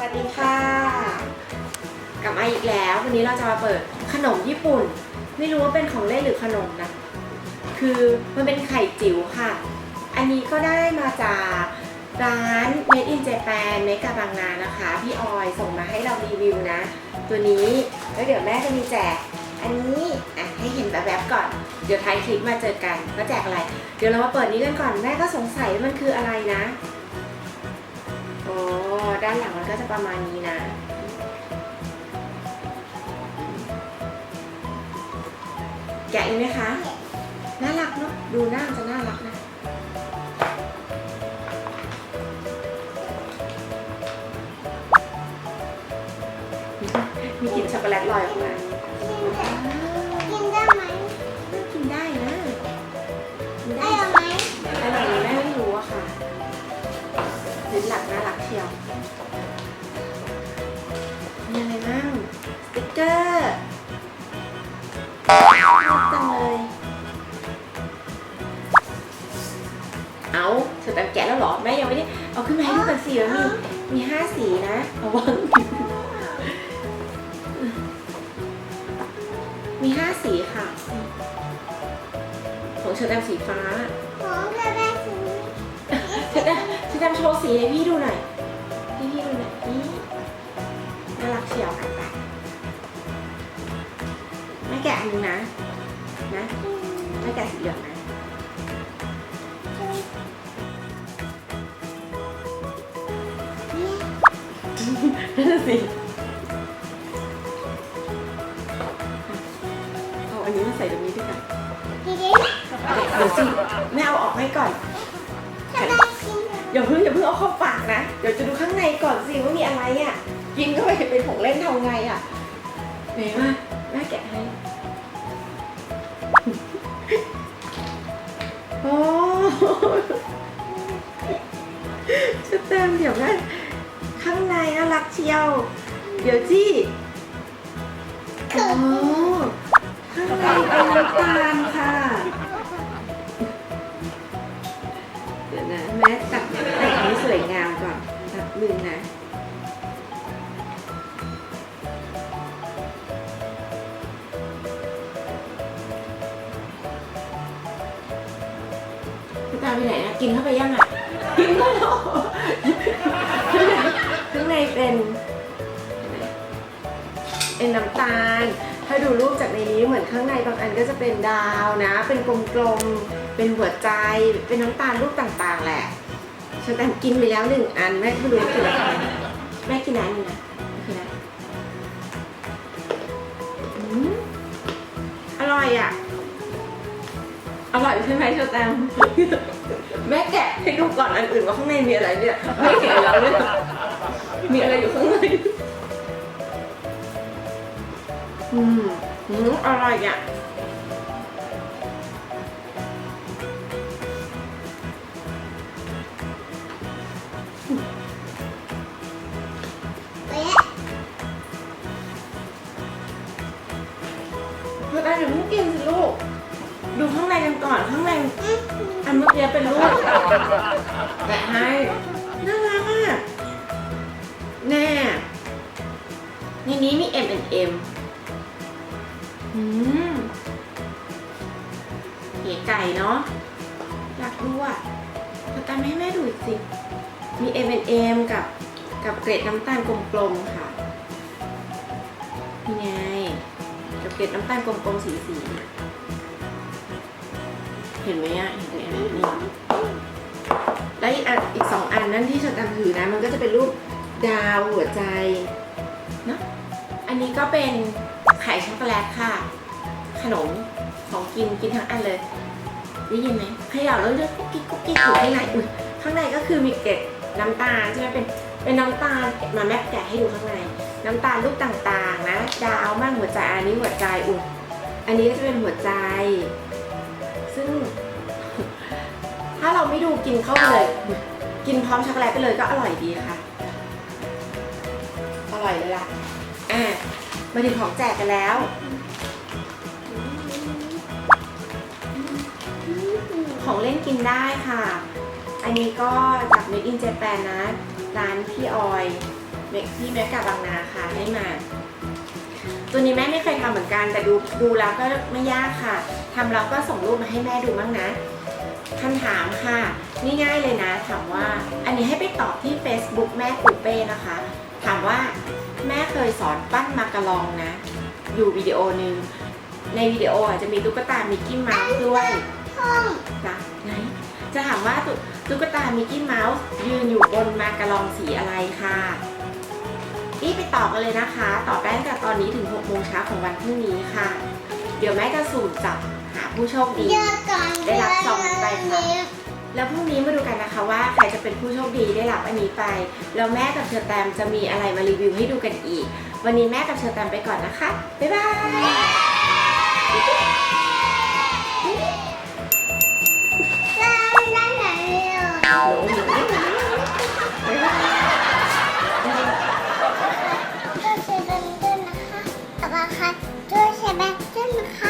วัสดีค่ะ กลับมาอีกแล้ว วันนี้เราจะมาเปิดขนมญี่ปุ่น ไม่รู้ว่าเป็นของเล่นหรือขนมนะ คือมันเป็นไข่จิ๋วค่ะ อันนี้ก็ได้มาจากร้าน Made in Japan เมกาบางนานะคะ พี่ออยส่งมาให้เรารีวิวนะ ตัวนี้แล้วเดี๋ยวแม่จะมีแจก อันนี้อะให้เห็นแบบแบบๆก่อน เดี๋ยวท้ายคลิปมาเจอกันว่าแจกอะไร เดี๋ยวเรามาเปิดนี้กันก่อน แม่ก็สงสัยมันคืออะไรนะ โอ้ด้านหลังมันก็จะประมาณนี้นะ แกะอีกไหมคะ น่ารักเนาะ ดูหน้ามันจะน่ารักนะมีกลิ่นช็อกโกแลตลอยออกมา หลักน่ารักเชียวมีอะไรบ้างสติ๊กเกอร์น่ารักจังเลย เอาเธอแต่แกะแล้วเหรอ แม่ยังไม่ได้ เอาขึ้นมาให้ดูกันสิว่ามี มีห้าสีนะระวังมีห้าสีค่ะ ของเชอร์แตมสีฟ้า ของเธอได้สีเช อร์แตมเชอร์แตมโชว์สีให้พี่ดูหน่อย พี่พี่ดูหน่อยนี่น่ารักเชียวอะไปแม่แกะอันนึงนะ นะแม่แกะสีเหลืองนะนั่นสิเอาอันนี้มาใส่ตรงนี้ด้วยกันดีดีเดี๋ยวสิแม่เอาออกให้ก่อนเธอได้กิน อย่าเพิ่งอย่าเพิ่งเอาเข้าปากนะ เดี๋ยวจะดูข้างในก่อนสิว่ามีอะไรอะ กินเข้าไปเป็นของเล่นทำไงอะไหนว่าแม่แกะให้โอ้จะเต็มเดี๋ยวแม่ข้างในน่ารักเชียว เดี๋ยวจี้โอ้ข้างในเป็นน้ำตาลค่ะ ตาไปไหนนะกินเข้าไปยังอะ กินเข้าแล้วข้างในเป็นเป็นน้ำตาล ถ้าดูรูปจากในนี้เหมือนข้างในบางอันก็จะเป็นดาวนะ เป็นกลมๆ เป็นหัวใจ เป็นน้ำตาลรูปต่างๆ แหละฉันแต่กินไปแล้วหนึ่งอันแม่ก็ไม่รู้กินอะไรแม่กินอันนี้นะคืออะไรอืมอร่อยอะ อร่อยใช่ไหมเชอแตมแม่แกะให้ดูก่อนอันอื่นว่าข้างในมีอะไรเนี่ยไม่เห็นแล้วเนี่ยมีอะไรอยู่ข้างในอืมอืมอร่อยอะเป๊ะเพื่อนอย่าเพิ่งกินสิลูก ดูข้างในกันก่อนข้างในอืมอันเมื่อกี้เป็นลูกแกะให้น่ารักอะแน่ในนี้มี M M M อืมเก๋ไก่เนาะอยากดูอะจะตามให้แม่ดูอีกสิ มี M M กับกับเกล็ดน้ำตาลกลมๆค่ะนี่ไงกับเกล็ดน้ำตาลกลมๆสีสีๆ เห็นไหมอะเห็นไหมอะนี่แล้วอีกอันอีกสองอันนั่นที่ฉันตามถือนะ มันก็จะเป็นรูปดาวหัวใจเนะอันนี้ก็เป็นไข่ช็อกโกแลตค่ะ ขนมของกินกินทั้งอันเลยได้ยินไหมเขย่าแล้วเลือกกุ๊กกิ๊กกุ๊กกิ๊กอยู่ข้างในอุ๊ยข้างในก็คือมีเกล็ดน้ำตาลใช่ไหมเป็นเป็นน้ำตาลมาแม่แกะให้ดูข้างใน น้ำตาลรูปต่างๆนะ ดาวมั่งหัวใจอันนี้หัวใจอุ่นอันนี้ก็จะเป็นหัวใจ ซึ่ง ถ้าเราไม่ดูกินเข้าไปเลย กินพร้อมช็อกโกแลตไปเลยก็อร่อยดีค่ะ อร่อยเลยล่ะ อะ มาถึงของแจกกันแล้วของเล่นกินได้ค่ะ อันนี้ก็จาก Made in Japan นะ ร้านพี่ออยเมกที่แม่กาบางนาค่ะให้มา ตัวนี้แม่ไม่เคยทำเหมือนกันแต่ดูดูแล้วก็ไม่ยากค่ะ ทำแล้วก็ส่งรูปมาให้แม่ดูบ้างนะคำถามค่ะนี่ง่ายเลยนะ ถามว่า อันนี้ให้ไปตอบที่ Facebook แม่ปูเป้นะคะ ถามว่าแม่เคยสอนปั้นมากระลองนะ อยู่วิดีโอหนึ่งในวิดีโออาจจะมีตุ๊กตามิกกี้เมาส์ด้วยห้องจ้ะไหนจะถามว่าตุ๊กตามิกกี้เมาส์ยืนอยู่บนมากระลองสีอะไรค่ะนี่ไปตอบกันเลยนะคะตอบได้ตั้งแต่ตอนนี้ถึง6โมงเช้าของวันพรุ่งนี้ค่ะ เดี๋ยวแม่จะสูตรจับ ผู้โชคดีเจอก่อนได้รับซองไปค่ะแล้วพรุ่งนี้มาดูกันนะคะว่าใครจะเป็นผู้โชคดีได้รับอันนี้ไป แล้วแม่กับเชอแตมจะมีอะไรมารีวิวให้ดูกันอีก วันนี้แม่กับเชอแตมไปก่อนนะคะ บ๊ายบายได้ไหนอะหนูหนูหนูบ๊ายบายช่วยเชฟแบงด้วยนะคะ